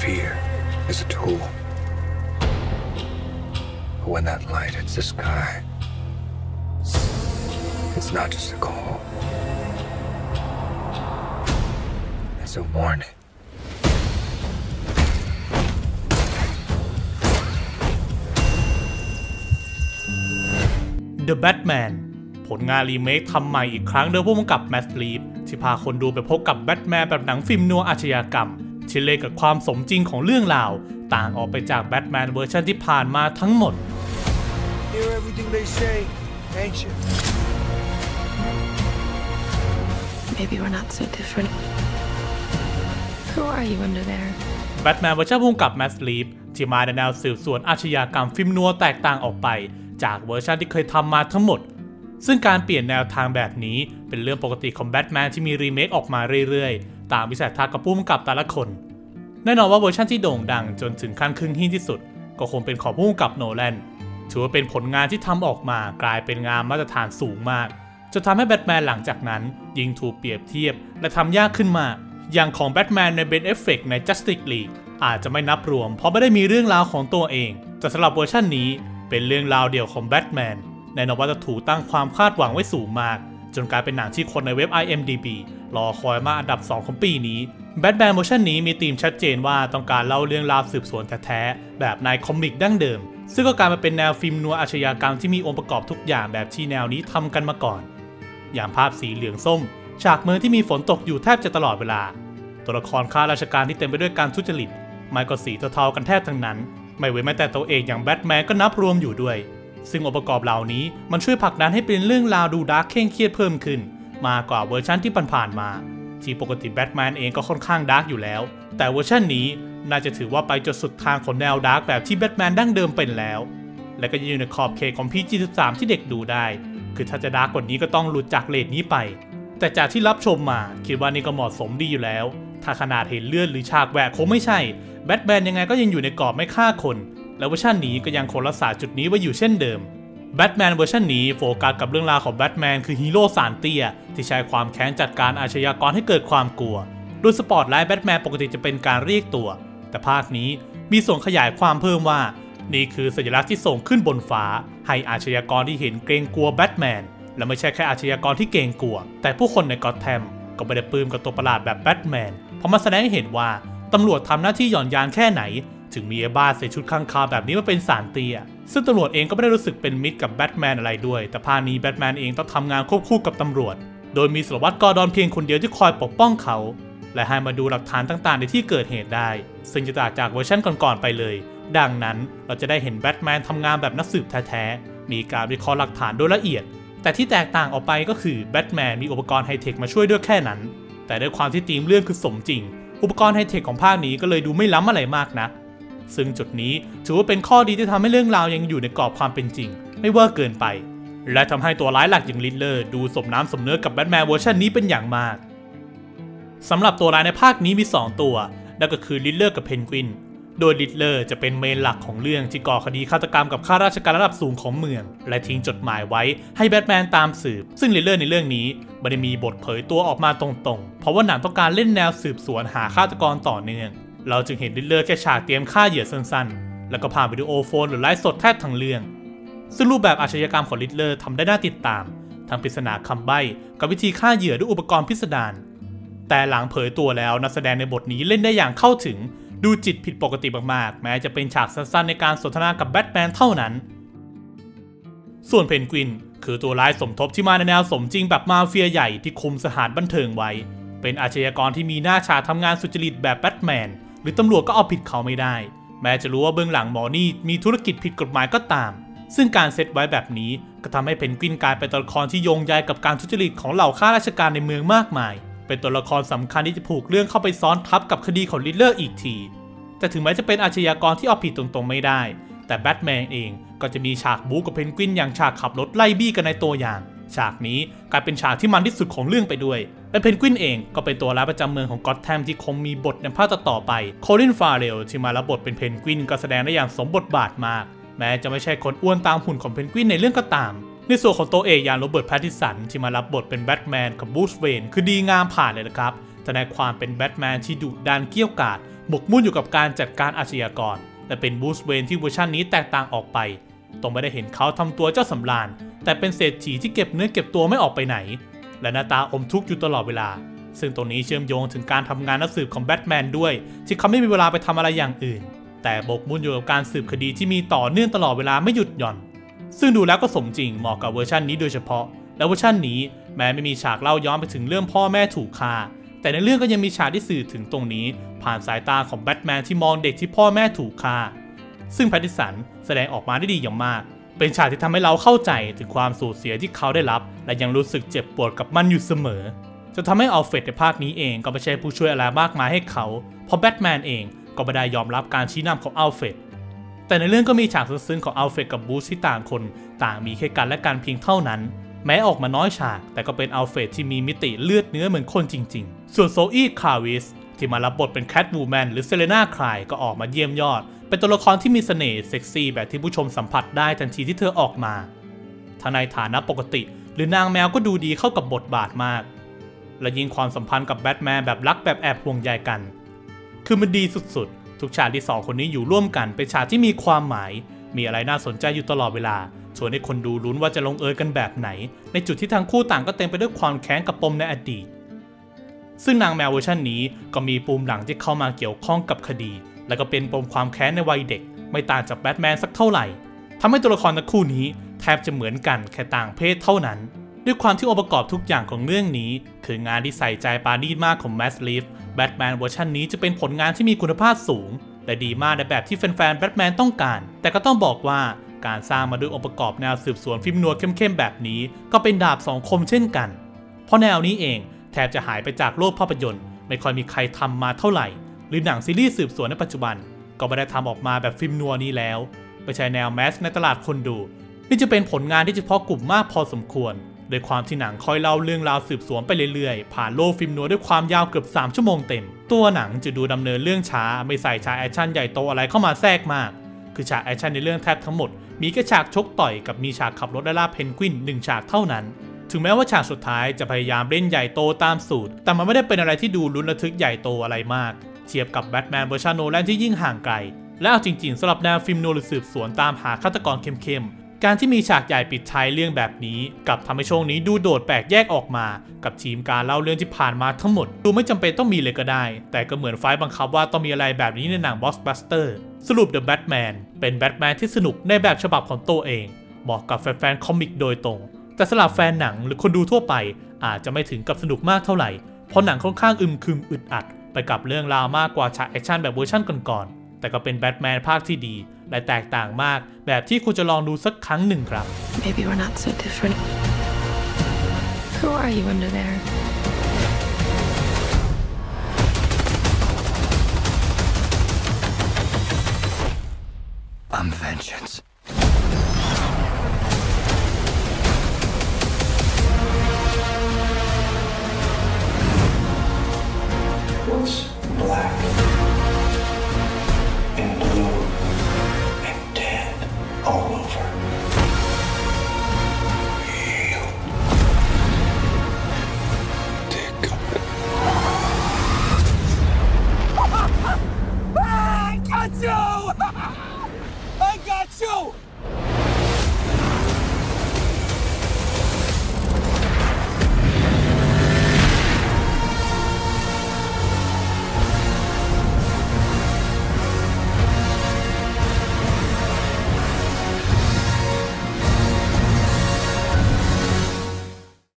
fear is a tool. But when that light hits the sky, it's not just a call. It's a warning. The Batman ผลงานรีเมคทำใหม่อีกครั้งโดยผู้กำกับแมสลีฟที่พาคนดูไปพบกับแบทแมนแบบหนังฟิล์มนัวอาชญากรรม ที่เล่นกับความสมจริงของเรื่องราว ต่างออกไปจากแบทแมนเวอร์ชันที่ผ่านมาทั้งหมด Hear everything they say, ain't you? Maybe we're not so different. Who are you under there? แบทแมนเวอร์ชันพุ่งกับแมสลีฟที่มาในแนวสืบสวนอาชญากรรมฟิล์มนัวแตกต่างออกไป จากเวอร์ชันที่เคยทำมาทั้งหมด ซึ่งการเปลี่ยนแนวทางแบบนี้เป็นเรื่องปกติของแบทแมนที่มีรีเมคออกมาเรื่อยๆ ตามวิสัยทัศน์กับผู้กำกับแต่ละคน แน่นอนว่าเวอร์ชันที่โด่งดังจนถึงขั้นครึ่งหิ้นที่สุด ก็คงเป็นของผู้กำกับโนแลนถือว่าเป็นผลงานที่ทำออกมากลายเป็นงานมาตรฐานสูงมากจนทำให้แบทแมนหลังจากนั้น ยิงถูกเปรียบเทียบ และทำยากขึ้นมากอย่างของแบทแมนในเบนเอฟเฟกใน Justice League อาจจะไม่นับรวม เพราะไม่ได้มีเรื่องราวของตัวเอง แต่สำหรับเวอร์ชันนี้เป็นเรื่องราวเดียวของแบทแมนแน่นอนว่าจะถูกตั้งความคาดหวังไว้สูงมาก จนกลายเป็นหนังที่คนในเว็บ IMDb รอคอยมาอันดับ 2 ของปีนี้แบทแมนเวอร์ชันนี้มีธีมชัดเจนว่าต้องการเล่าเรื่องราวสืบสวนแท้ๆแบบในคอมิกดั้งเดิม ซึ่งก็กลายมาเป็นแนวฟิล์มนัวอาชญากรรมที่มีองค์ประกอบทุกอย่างแบบที่แนวนี้ทำกันมาก่อน อย่างภาพสีเหลืองส้ม ฉากเมืองที่มีฝนตกอยู่แทบจะตลอดเวลา ตัวละครข้าราชการที่เต็มไปด้วยการทุจริตไม่ก็สีเทาๆกันแทบทั้งนั้น ไม่เว้นแม้แต่ตัวเอกอย่างแบทแมนก็นับรวมอยู่ด้วย ซึ่งองค์ประกอบเหล่านี้มันช่วยผลักดันให้เป็นเรื่องราวดูดาร์กเคร่งเครียดเพิ่มขึ้น มากกว่าเวอร์ชันที่ผ่านๆมา ที่ปกติแบทแมนเองก็ค่อนข้างดาร์กอยู่แล้ว แต่เวอร์ชันนี้น่าจะถือว่าไปจนสุดทางของแนวดาร์กแบบที่แบทแมนดั้งเดิมเป็นแล้ว และก็ยังอยู่ในขอบเขตของ PG13 ที่เด็กดูได้ คือถ้าจะดาร์กกว่านี้ก็ต้องหลุดจากเลทนี้ไป แต่จากที่รับชมมาคิดว่านี่ก็เหมาะสมดีอยู่แล้ว ถ้าขนาดเห็นเลือดหรือฉากแหวกคงไม่ใช่ แบทแมนยังไงก็ยังอยู่ในกรอบไม่ฆ่าคน และเวอร์ชันนี้ก็ยังคงรักษาจุดนี้ไว้อยู่เช่นเดิมแบทแมนเวอร์ชันนี้โฟกัสกับเรื่องราวของแบทแมนคือฮีโร่สารเตี้ย ที่ใช้ความแค้นจัดการอาชญากรให้เกิดความกลัวโดยสปอตไลท์แบทแมนปกติจะเป็นการเรียกตัว แต่ภาคนี้มีส่วนขยายความเพิ่มว่า นี่คือสัญลักษณ์ที่ส่งขึ้นบนฟ้า ให้อาชญากรที่เห็นเกรงกลัวแบทแมนและไม่ใช่แค่อาชญากรที่เกรงกลัว แต่ผู้คนในกอตแทมก็ไม่ได้ปลื้มกับตัวประหลาดแบบแบทแมนเพราะมันแสดงให้เห็นว่าตำรวจทำหน้าที่หย่อนยานแค่ไหน ถึงมีไอ้บ้าใส่ชุดข้างคาวแบบนี้มาเป็นสารเตียซึ่งตำรวจเองก็ไม่ได้รู้สึกเป็นมิตรกับแบทแมนอะไรด้วย แต่ภาคนี้แบทแมนเองต้องทำงานควบคู่กับตำรวจ โดยมีสารวัตรกอร์ดอนเพียงคนเดียวที่คอยปกป้องเขา และให้มาดูหลักฐานต่างๆ ในที่เกิดเหตุได้ ซึ่งจะต่างจากเวอร์ชันก่อนๆไปเลย ดังนั้นเราจะได้เห็นแบทแมนทำงานแบบนักสืบแท้ๆ มีการวิเคราะห์หลักฐานโดยละเอียด แต่ที่แตกต่างออกไปก็คือแบทแมนมีอุปกรณ์ไฮเทคมาช่วยด้วยแค่นั้น แต่ด้วยความที่ธีมเรื่องคือสมจริง อุปกรณ์ไฮเทคของภาคนี้ก็เลยดูไม่ล้ำอะไรมากนะ ซึ่งจุดนี้ถือว่าเป็นข้อดีที่ทำให้เรื่องราวยังอยู่ในกรอบความเป็นจริง ไม่เวอร์เกินไป และทำให้ตัวร้ายหลักอย่างลินเลอร์ดูสมน้ำสมเนื้อกับแบทแมนเวอร์ชันนี้เป็นอย่างมากสำหรับตัวร้ายในภาคนี้มี 2 ตัว นั่นก็คือลิดเลอร์กับเพนกวิน โดยลิดเลอร์จะเป็นเมนหลักของเรื่องที่ก่อคดีฆาตกรรมกับข้าราชการระดับสูงของเมือง และทิ้งจดหมายไว้ให้แบทแมนตามสืบ ซึ่งลิดเลอร์ในเรื่องนี้ไม่ได้มีบทเผยตัวออกมาตรงๆ เพราะว่าหนังต้องการเล่นแนวสืบสวนหาฆาตกรต่อเนื่อง เราจึงเห็นลิดเลอร์แค่ฉากเตรียมฆ่าเหยื่อสั้นๆ แล้วก็ผ่านวิดีโอโฟนหรือไลฟ์สดแทบทั้งเรื่อง ซึ่งรูปแบบอาชญากรรมของลิดเลอร์ทำได้น่าติดตาม ทั้งปริศนาคำใบ้กับวิธีฆ่าเหยื่อด้วยอุปกรณ์พิสดารแต่หลังเผยตัวแล้วนักแสดงในบทนี้เล่นได้อย่างเข้าถึง ดูจิตผิดปกติมากๆ แม้จะเป็นฉากสั้นๆ ในการสนทนากับแบทแมนเท่านั้น ส่วนเพนกวิน คือตัวร้ายสมทบที่มาในแนวสมจริงแบบมาเฟียใหญ่ที่คุมสถานบันเทิงไว้ เป็นอาชญากรที่มีหน้าชาทำงานสุจริตแบบแบทแมน หรือตำรวจก็เอาผิดเขาไม่ได้ แม้จะรู้ว่าเบื้องหลังหมอนี่มีธุรกิจผิดกฎหมายก็ตาม ซึ่งการเซตไว้แบบนี้ก็ทำให้เพนกวินกลายเป็นตัวละครที่โยงใยกับการทุจริตของเหล่าข้าราชการในเมืองมากมาย เป็นตัวละครสำคัญที่จะผูกเรื่องเข้าไปซ้อนทับกับคดีของลิเลอร์อีกที แต่ถึงแม้จะเป็นอาชญากรที่เอาผิดตรงๆไม่ได้ แต่แบทแมนเองก็จะมีฉากบู๊กับเพนกวินอย่างฉากขับรถไล่บี้กันในตัวอย่าง ฉากนี้กลายเป็นฉากที่มันที่สุดของเรื่องไปด้วย และเพนกวินเองก็เป็นตัวร้ายประจำเมืองของก็อตแทมที่คงมีบทในภาคต่อไป โคลินฟาเรลที่มารับบทเป็นเพนกวินก็แสดงได้อย่างสมบทบาทมาก แม้จะไม่ใช่คนอ้วนตามหุ่นของเพนกวินในเรื่องก็ตาม ในส่วนของตัวเอกอย่างโรเบิร์ตแพตติสันที่มารับบทเป็นแบทแมนกับบูสเวนคือดีงามผ่านเลยนะครับแสดงความเป็นแบทแมนที่ดุดันเกี้ยวกาดหมกมุ่นอยู่กับการจัดการอาชญากร แต่เป็นบูสเวนที่เวอร์ชันนี้แตกต่างออกไปตรงไม่ได้เห็นเขาทำตัวเจ้าสำราญแต่เป็นเศรษฐีที่เก็บเนื้อเก็บตัวไม่ออกไปไหน และหน้าตาอมทุกข์อยู่ตลอดเวลา ซึ่งตรงนี้เชื่อมโยงถึงการทำงานนักสืบของแบทแมนด้วย ที่เขาไม่มีเวลาไปทำอะไรอย่างอื่น แต่บกมุ่นอยู่กับการสืบคดีที่มีต่อเนื่องตลอดเวลาไม่หยุดหย่อน ซึ่งดูแล้วก็สมจริงเหมาะกับเวอร์ชันนี้โดยเฉพาะ และเวอร์ชันนี้แม้ไม่มีฉากเล่าย้อนไปถึงเรื่องพ่อแม่ถูกฆ่าแต่ในเรื่องก็ยังมีฉากที่สื่อถึงตรงนี้ ผ่านสายตาของแบทแมนที่มองเด็กที่พ่อแม่ถูกฆ่า ซึ่งแพตติสันแสดงออกมาได้ดีอย่างมาก เป็นฉากที่ทำให้เราเข้าใจถึงความสูญเสียที่เขาได้รับ และยังรู้สึกเจ็บปวดกับมันอยู่เสมอจะทำให้อัลเฟรดในภาคนี้เองก็ไม่ใช่ผู้ช่วยอะไรมากมายให้เขา เพราะแบทแมนเองก็ไม่ได้ยอมรับการชี้นำของอัลเฟรดแต่ในเรื่องก็มีฉากซึ้งๆของอัลเฟรดกับบูสที่ต่างคน ต่างมีแค่กันและกันเพียงเท่านั้น แม้ออกมาน้อยฉาก แต่ก็เป็นอัลเฟรดที่มีมิติเลือดเนื้อเหมือนคนจริง ๆ ส่วนโซอี้คาวิสที่มารับบทเป็นแคทวูแมนหรือเซเลนาคลายก็ออกมาเยี่ยมยอด เป็นตัวละครที่มีเสน่ห์เซ็กซี่แบบที่ผู้ชมสัมผัสได้ทันทีที่เธอออกมาทั้งในฐานะปกติ หรือนางแมวก็ดูดีเข้ากับบทบาทมาก และยิ่งความสัมพันธ์กับแบทแมนแบบรักแบบแอบห่วงใยกัน คือมันดีสุดๆ ทุกฉากที่สองคนนี้อยู่ร่วมกันเป็นฉากที่มีความหมาย มีอะไรน่าสนใจอยู่ตลอดเวลา ชวนให้คนดูลุ้นว่าจะลงเอยกันแบบไหน ในจุดที่ทั้งคู่ต่างก็เต็มไปด้วยความแค้นกับปมในอดีต ซึ่งนางแมวเวอร์ชันนี้ก็มีปูมหลังที่เข้ามาเกี่ยวข้องกับคดี และก็เป็นปมความแค้นในวัยเด็ก ไม่ต่างจากแบทแมนสักเท่าไหร่ทำให้ตัวละครทั้งคู่นี้แทบจะเหมือนกันแค่ต่างเพศเท่านั้น ด้วยความที่องค์ประกอบทุกอย่างของเรื่องนี้ คืองานที่ใส่ใจปานีตมากของแมสลีฟแบทแมนเวอร์ชันนี้จะเป็นผลงานที่มีคุณภาพสูง และดีมากในแบบที่แฟนๆแบทแมนต้องการ แต่ก็ต้องบอกว่าการสร้างมาด้วยองค์ประกอบแนวสืบสวนฟิล์มนัวเข้มๆแบบนี้ ก็เป็นดาบสองคมเช่นกัน เพราะแนวนี้เองแทบจะหายไปจากโลกภาพยนตร์ ไม่ค่อยมีใครทำมาเท่าไหร่ หรือหนังซีรีส์สืบสวนในปัจจุบัน ก็ไม่ได้ทำออกมาแบบฟิล์มนัวนี้แล้วไม่ใช่แนวแมสในตลาดคนดู นี่จะเป็นผลงานที่เฉพาะกลุ่มมากพอสมควร โดยความที่หนังคอยเล่าเรื่องราวสืบสวนไปเรื่อยๆ ผ่านโลกฟิล์มนัวด้วยความยาวเกือบ 3 ชั่วโมงเต็ม ตัวหนังจะดูดำเนินเรื่องช้าไม่ใส่ฉากแอคชั่นใหญ่โตอะไรเข้ามาแทรกมาก คือฉากแอคชั่นในเรื่องแทบทั้งหมด มีแค่ฉากชกต่อยกับมีฉากขับรถไล่ล่าเพนกวินหนึ่งฉากเท่านั้นถึงแม้ว่าฉากสุดท้ายจะพยายามเล่นใหญ่โตตามสูตร แต่มันไม่ได้เป็นอะไรที่ดูลุ้นระทึกใหญ่โตอะไรมาก เทียบกับแบทแมนเวอร์ชันโนแลนที่ยิ่งห่างไกล และเอาจริงๆสำหรับแนวฟิล์มโนหรือสืบสวนตามหาฆาตกรเข้มๆ การที่มีฉากใหญ่ปิดท้ายเรื่องแบบนี้กับทำให้ช่วงนี้ดูโดดแปลกแยกออกมา กับทีมการเล่าเรื่องที่ผ่านมาทั้งหมด ดูไม่จำเป็นต้องมีเลยก็ได้ แต่ก็เหมือนไฟล์บังคับว่าต้องมีอะไรแบบนี้ในหนังบอสบัสเตอร์สรุป The Batman เป็นแบทแมนที่สนุกในแบบฉบับของตัวเองเหมาะกับแฟนๆคอมิกโดยตรง แต่สำหรับแฟนหนังหรือคนดูทั่วไป อาจจะไม่ถึงกับสนุกมากเท่าไหร่ เพราะหนังค่อนข้างอึมครึมอึดอัด ไปกับเรื่องราวมากกว่าฉากแอคชั่นแบบเวอร์ชันก่อนๆ แต่ก็เป็นแบทแมนภาคที่ดี และแตกต่างมากแบบที่คุณจะลองดูสักครั้งหนึ่งครับ Maybe we're not so different. Who are you under there? I'm vengeance. Deus.